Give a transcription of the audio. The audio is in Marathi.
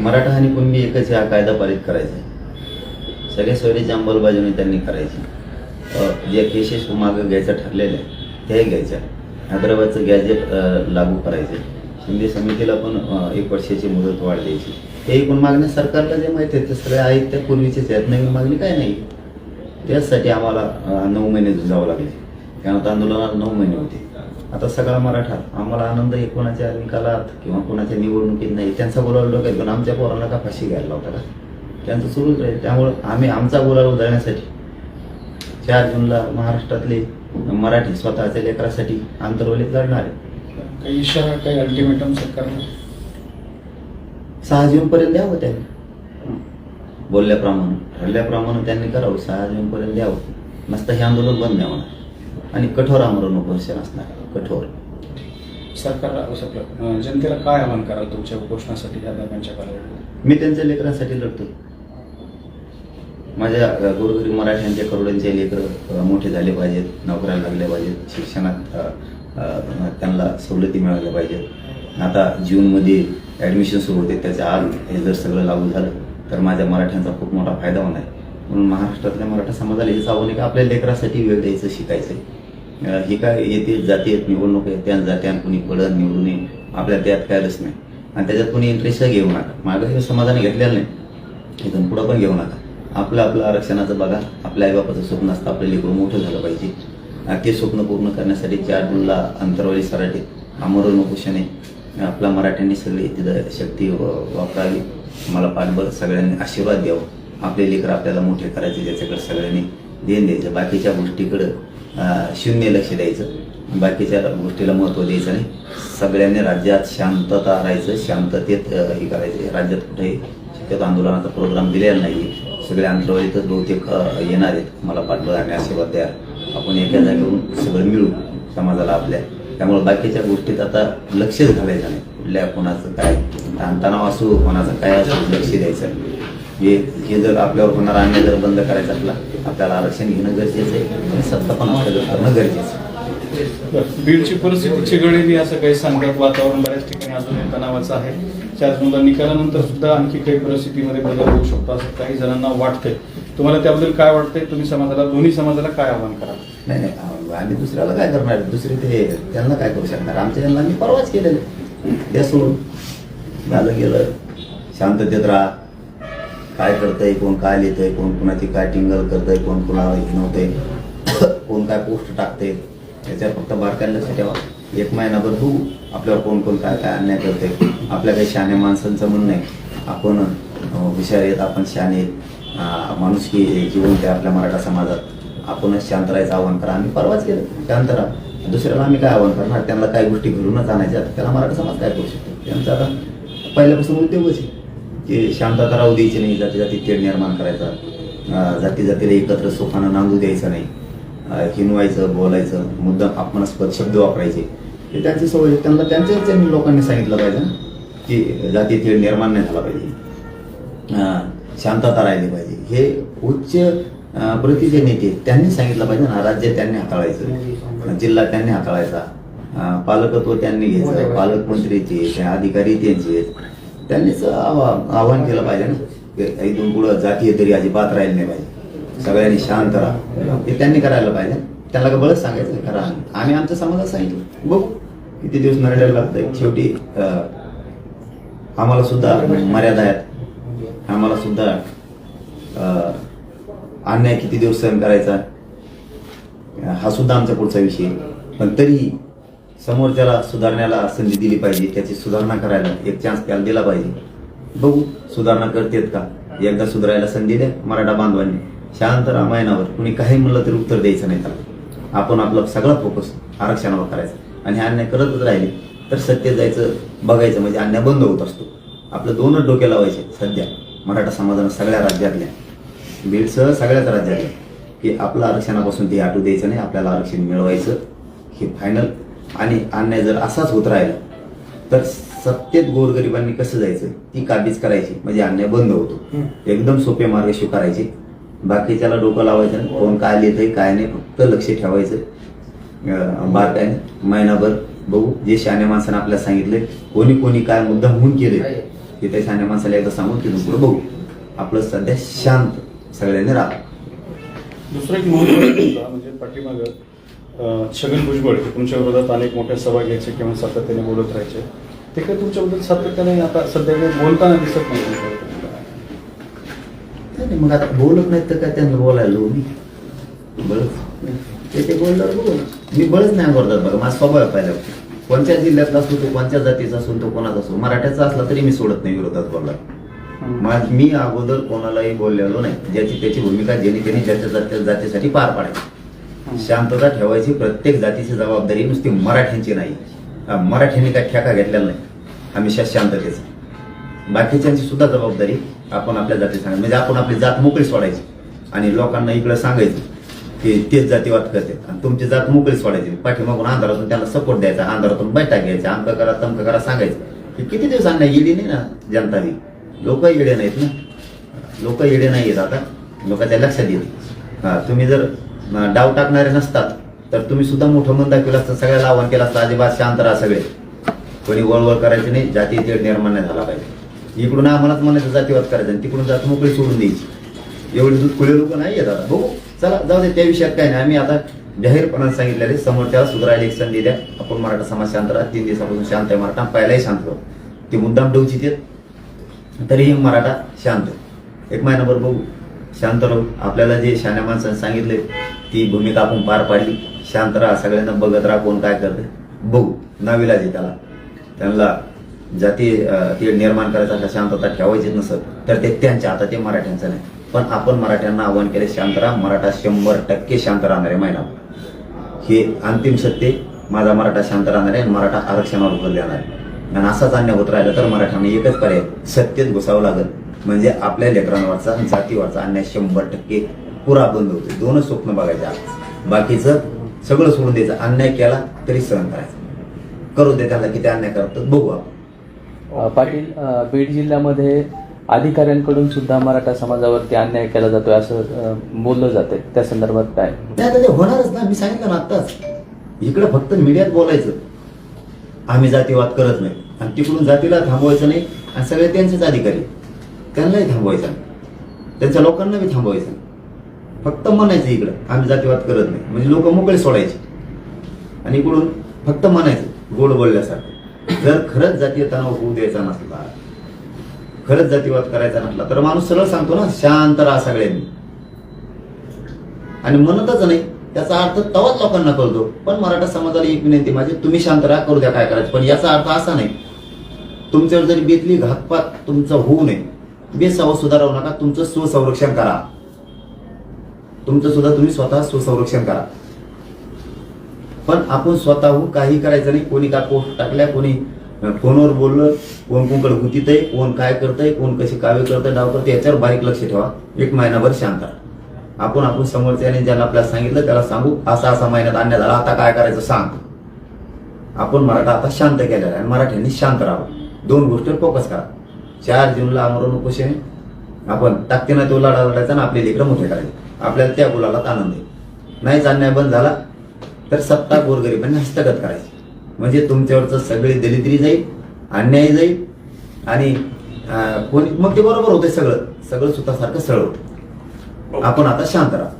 मराठा आणि कुणबी एकच हा कायदा पारित करायचा आहे. सगळ्या सोयरीची अंमलबजावणी त्यांनी करायची. जे केसेस मागं घ्यायचं ठरलेलं आहे त्याही घ्यायच्या हैदराबादचं गॅजेट लागू करायचे शिंदे समितीला पण एक वर्षाची मुदत वाढ द्यायची हे एकूण मागण्या सरकारला जे माहिती आहे ते सगळे आहेत त्या पूर्वीचेच आहेत. नवीन मागणी काय नाही. त्याचसाठी आम्हाला नऊ महिने झुंजावं लागले. कारण आता आंदोलनाला नऊ महिने होते. आता सगळा मराठा आम्हाला आनंद आहे कोणाच्या निकालात किंवा कोणाच्या निवडणुकीत नाही. त्यांचा बोलावलं डोक्यात पण आमच्या पोरांना का फाशी घ्यायला लावता का? त्यांचं सुरूच राहील. त्यामुळं आम्ही आमचा बोलायला उधळण्यासाठी चार जूनला महाराष्ट्रातले मराठी स्वतःच्या लेकरासाठी आंतरवलीत लढणार आहे. काही इशारा काही अल्टिमेटम सरकारला? सहा जूनपर्यंत द्यावं त्यांनी. बोलल्याप्रमाणे ठरल्याप्रमाणे त्यांनी करावं. सहा जूनपर्यंत द्यावं. नसतं हे आंदोलन बंद नाही होणार आणि कठोर आमरण उपोषण असणार कठोर. सरकारला अं, जनतेला काय आवाहन कराल तुमच्या उपोषणासाठी या दरम्यानच्या कालावधीत मी त्यांच्या लेकरांसाठी लढतो. माझ्या गोरगरीब मराठ्यांच्या करोडांचे लेकरं मोठे झाले पाहिजेत नोकऱ्याला लागले पाहिजेत शिक्षणात त्यांना सवलती मिळाल्या पाहिजेत. आता जूनमध्ये ॲडमिशन सुरू होते त्याच्या आत हे जर सगळं लागू झालं तर माझ्या मराठ्यांचा खूप मोठा फायदा होणार आहे. म्हणून महाराष्ट्रातल्या मराठा समाजाला हेच आव्हान आहे की आपल्या लेकरासाठी वेळ द्यायचं शिकायचं. आहे हे काय येते जाती आहेत निवडणूक आहे त्या जात्यान कुणी पडत निवडून ये आपल्या त्यात काय रस नाही. आणि त्याच्यात कुणी इंटरेस्ट घेऊ नका. मागं हे समाजाने घेतलेलं नाही. इथून पुढं पण घेऊ नका. आपलं आपलं आरक्षणाचं बघा. आपल्या आईबापाचं स्वप्न असतं आपलं लेकरं मोठं झालं पाहिजे. आणि ते स्वप्न पूर्ण करण्यासाठी चार जूनला अंतरवाली सराटे अमरण उपोषणे आहे आपल्या मराठ्यांनी सगळी तिथं शक्ती व- वापरावी. मला पाठबळ सगळ्यांनी आशीर्वाद द्यावं आपले लेकर आपल्याला मोठे करायचे त्याच्याकडे सगळ्यांनी देण द्यायचं. बाकीच्या गोष्टीकडं शून्य लक्ष द्यायचं. बाकीच्या गोष्टीला महत्त्व द्यायचं नाही. सगळ्यांनी राज्यात शांतता राहायचं शांततेत हे करायचं. राज्यात कुठेही शक्यतो आंदोलनाचा प्रोग्राम दिलेला नाही सगळे आंदोलनातच बहुतेक येणार आहेत. मला पाठबळ आणि आशीर्वाद द्या. आपण एका जागेवरून सगळं मिळू समाजाला आपल्या. त्यामुळे बाकीच्या गोष्टीत आता लक्षच घालायचं नाही. कुठल्या कोणाचं काय ताणतणाव असो कोणाचं काय असो लक्ष द्यायचं नाही. हे हे जर आपल्यावर होणारा अन्याय जर बंद करायचा असला आपल्याला आरक्षण घेणं गरजेचं आहे आणि सत्ता पण आपल्याला करणं गरजेचं आहे. बीडची परिस्थिती चिघळलेली असं काही सांगतात वातावरण बऱ्याच ठिकाणी अजूनही तणावाचं आहे. चार जूनला निकालानंतर सुद्धा आणखी काही परिस्थितीमध्ये बदल होऊ शकतो असं काही जणांना वाटतंय. तुम्हाला त्याबद्दल काय वाटतंय? तुम्ही समाजाला दोन्ही समाजाला काय आव्हान कराल? नाही नाही आम- आम्ही दुसऱ्याला काय करणार दुसरे ते त्यांना काय करू शकणार? आमच्या यांना आम्ही परवाच केलेलं द्या सोडून झालं गेलं. शांततेत राहा. काय करतंय कोण काय लिहितंय कोण कुणाची काय टिंगल करतंय कोण कुणाला हिनवतंय कोण काय पोस्ट टाकते त्याच्यावर फक्त बारकाईला लक्ष ठेवा. एक महिनाभर तू आपल्यावर कोण कोण काय काय अन्याय करतंय. आपल्या काही शहाण्या माणसांचं म्हणणं आहे. आपण अं, हुशार आहेत आपण शहाणे आहेत. की जीवन जिवंत आहे आपल्या मराठा समाजात. आपणच शांत राहायचं आव्हान करा. आम्ही परवाच केलं शांत राहा. दुसऱ्याला आम्ही काय आव्हान करणार? त्यांना काय गोष्टी घरूनच आणायच्या त्याला मराठा समाज काय करू शकतो? त्यांचा आता पहिल्यापासून उद्योगच आहे. की शांतता राहू द्यायची नाही जाती जाती तेढ निर्माण करायचा. जाती जातीला एकत्र सुखानं नांदू द्यायचं नाही. हिनवायचं बोलायचं मुद्दाम अपमानास्पद शब्द वापरायचे. हे त्यांची सवय त्यांना त्यांच्याच त्यांनी लोकांनी सांगितलं पाहिजे की जाती तेढ निर्माण नाही झाला पाहिजे. शांतता राहिली पाहिजे. हे उच्च प्रतीचे नेते त्यांनी सांगितलं पाहिजे ना राज्य त्यांनी हाताळायचं. जिल्हा त्यांनी हाताळायचा. पालकत्व त्यांनी घ्यायचं. पालकमंत्रीचे अधिकारी त्यांचे त्यांनीच आवा- आवाहन केलं पाहिजे ना. इथून पुढं जातीय तरी अजिबात राहिली नाही पाहिजे. सगळ्यांनी शांत राहा. हे त्यांनी करायला पाहिजे. त्याला का बळच सांगायचं नाही, करा. आम्ही आमच्या समाजात सांगितलं. बघू. किती दिवस नरडायला लागतंय शेवटी आम्हाला सुद्धा मर्यादा आहेत. आम्हाला सुद्धा अन्याय किती दिवस सहन करायचा? हा सुद्धा आमचा पुढचा विषय. पण तरी समोरच्याला सुधारण्याला संधी दिली पाहिजे त्याची सुधारणा करायला एक चान्स त्याला दिला पाहिजे. बघू सुधारणा करतेत का? एकदा सुधारायला संधी द्या मराठा बांधवांनी. शांत रामायणावर कुणी काही म्हणलं तरी उत्तर द्यायचं नाही त्याला. आपण आपला सगळा फोकस आरक्षणावर करायचा. आणि हे अन्याय करतच राहिले तर सत्य जायचं बघायचं म्हणजे अन्याय बंद होत असतो. आपलं दोनच डोके लावायचे सध्या. मराठा समाजानं सगळ्या राज्यातल्या. बीडसह सगळ्याच राज्यातल्या. की आपलं आरक्षणापासून ते आटू द्यायचं नाही आपल्याला आरक्षण मिळवायचं. हे फायनल आणि अन्याय जर असाच होत राहिला तर सत्तेत गोरगरिबांनी कसं जायचं? ती काबीज करायची. म्हणजे अन्याय बंद होतो. एकदम सोपे मार्ग स्वीकारायचे. बाकीच्याला डोकं लावायचं. कोण काय लिहितंय काय नाही फक्त लक्ष ठेवायचं. अं, बारकाईने. महिनाभर बघू. जे शहाण्या माणसानं आपल्याला सांगितले कोणी कोणी काय मुद्दा होऊन केले की त्या शहाण्या माणसाला एकदा सांगून तिथून पुढे बघू. आपलं सध्या शांत सगळ्यांनी राहा. दुसरा एक महत्त्वाचा मुद्दा म्हणजे पाठीमागं. छगन भुजबळ हे तुमच्या विरोधात अनेक मोठ्या सभा घ्यायचे किंवा सातत्याने बोलत राहायचे. ते काही तुमच्याबद्दल सातत्याने आता सध्या काही बोलताना दिसत नाही. नाही, मग आता बोलत नाहीत तर काय त्यांना बोलायला मी? बळच ते बोलल्यावर बोल. मी बळच नाही बोलतात बघा माझा स्वभाव आहे पहिला. कोणत्या जिल्ह्यातला असतो तो कोणत्या जातीचा असो तो कोणाचा असो मराठ्याचा असला तरी मी सोडत नाही विरोधात बोलला. माझ मी अगोदर कोणालाही बोललेलो नाही. ज्याची त्याची भूमिका ज्याने त्याने ज्याच्या जातीसाठी पार पाडायची. शांतता ठेवायची प्रत्येक जातीची जबाबदारी नुसती मराठ्यांची नाही. मराठ्यांनी काय ठेका घेतलेला नाही. हमेशा शांततेचा. बाकीच्यांची सुद्धा जबाबदारी आपण आपल्या जाती सांगा. म्हणजे आपण आपली जात मोकळी सोडायची. आणि लोकांना इकडं सांगायचं की तेच जातीवाद करते. आणि तुमची जात मोकळी सोडायची. पाठीमागून अंधारातून त्यांना सपोर्ट द्यायचा. अंधारातून बैठक घ्यायचा. अंक करा तमक करा सांगायचं. की किती दिवस आणण्या येडी नाही ना जनताने लोक येडे नाहीत ना? लोक येडे नाही आहेत आता लोकांच्या लक्षात येते हा तुम्ही जर डाव टाकणारे नसतात. तर तुम्ही सुद्धा मोठं मन दाखवलं असतं सगळ्याला आव्हान केलं असतं अजिबात शांत राहा सगळे. कोणी वळवळ करायची नाही जाती तेढ निर्माण नाही झाला पाहिजे. इकडून आम्हालाच म्हणायचं जातीवाद करायचं आणि तिकडून जात मोकळी सोडून द्यायची. एवढी दूध खुले लोक नाही येतात हो चला जाऊ दे त्या विषयात काय नाही. आम्ही आता जाहीरपणाने सांगितलेले समोरच्या सुधारायला एक संधी द्या. आपण मराठा समाज शांत राहा तीन दिवसापासून शांत आहे मराठा पहिलाही शांत राहू. ते मुद्दाम डोची ते तरीही मराठा शांत एक महिनाभर बघू. शांत राहू. आपल्याला जे शाण्या माणसाने सांगितले ती भूमिका आपण पार पाडली. शांत राहा सगळ्यांना बघत राहा कोण काय करते बघू नाविलाज आहे त्याला. त्यांना जाती ती निर्माण करायचा का शांतता ठेवायची नसत. तर ते त्यांच्या आता ते मराठ्यांचं नाही. पण आपण मराठ्यांना आव्हान केले शांत राहा. मराठा शंभर टक्के शांत राहणार आहे महिना हे अंतिम सत्य माझा मराठा शांत राहणार आहे आणि मराठा आरक्षणावर भर देणार आहे आणि असाच अन्याय होत राहिला तर मराठ्यांना एकच पर्याय सत्यच घुसावं लागेल. म्हणजे आपल्या लेकरांवरचा जातीवरचा अन्याय शंभर टक्के पुरा बंद होते दोनच स्वप्न बघायचे आज. बाकीचं सगळं सोडून द्यायचं. अन्याय केला तरी सहन करायचं. करू दे त्याला किती अन्याय करतात बघू आपण. पाटील बीड जिल्ह्यामध्ये अधिकाऱ्यांकडून सुद्धा मराठा समाजावरती अन्याय केला जातोय असं बोललं जाते त्या संदर्भात काय? नाही होणारच ना. मी सांगितलं ना आत्ताच. इकडे फक्त मीडियात बोलायचं. आम्ही जातीवाद करत नाही. आणि तिकडून जातीला थांबवायचं नाही. आणि सगळे त्यांचेच अधिकारी. त्यांनाही थांबवायचं नाही. त्यांच्या लोकांना बी थांबवायचं. फक्त म्हणायचं इकडं. आम्ही जातीवाद करत नाही. म्हणजे लोक मोकळे सोडायचे. आणि इकडून फक्त म्हणायचं गोड बोलल्यासारखं. जर खरंच जातीय तणाव होऊ द्यायचा नसला खरंच जातीवाद करायचा नसला तर माणूस सरळ सांगतो ना शांत राहा सगळ्यांनी. आणि म्हणतच नाही त्याचा अर्थ तवाच लोकांना कळतो. पण मराठा समाजाला एक विनंती माझी तुम्ही शांत राहा करू द्या काय करायचं. पण याचा अर्थ असा नाही. तुमच्यावर जरी बेतली घातपात तुमचा होऊ नये बेसावं सुधारवू नका तुमचं स्वसंरक्षण करा. तुमचं सुद्धा तुम्ही स्वतः स्वसंरक्षण करा. पण आपण स्वतःहून काही करायचं नाही. कोणी का पोस्ट टाकल्या कोणी फोनवर बोललं कोण कोणकडे गुतीत आहे कोण काय करतंय कोण कसे कावे करतंय डाव करतंय याच्यावर बारीक लक्ष ठेवा. एक महिनाभर शांत राहा. आपण आपण समोरच्याने ज्याला आपल्याला सांगितलं त्याला सांगू असा असा महिन्यात आणण्यात झाला आता काय करायचं सांग. आपण मराठा आता शांत केलेला आहे. आणि मराठ्यांनी शांत राहावं. दोन गोष्टीवर फोकस करा. चार जूनला अमरण उपोषण आपण ताकदीनं तो लढा लढायचा आणि आपले लेकरं मोठे करायचे. आपल्याला त्या गुलालात आनंद आहे नाहीच अन्याय बंद झाला तर सत्ता गोरगरिबांनी हस्तगत करायची. म्हणजे तुमच्यावरचं सगळे दलितरी जाईल अन्याय जाईल आणि कोणी मग ते बरोबर होते सगळं. सगळं सुतासारखं सरळ होतं आपण आता शांत राहा.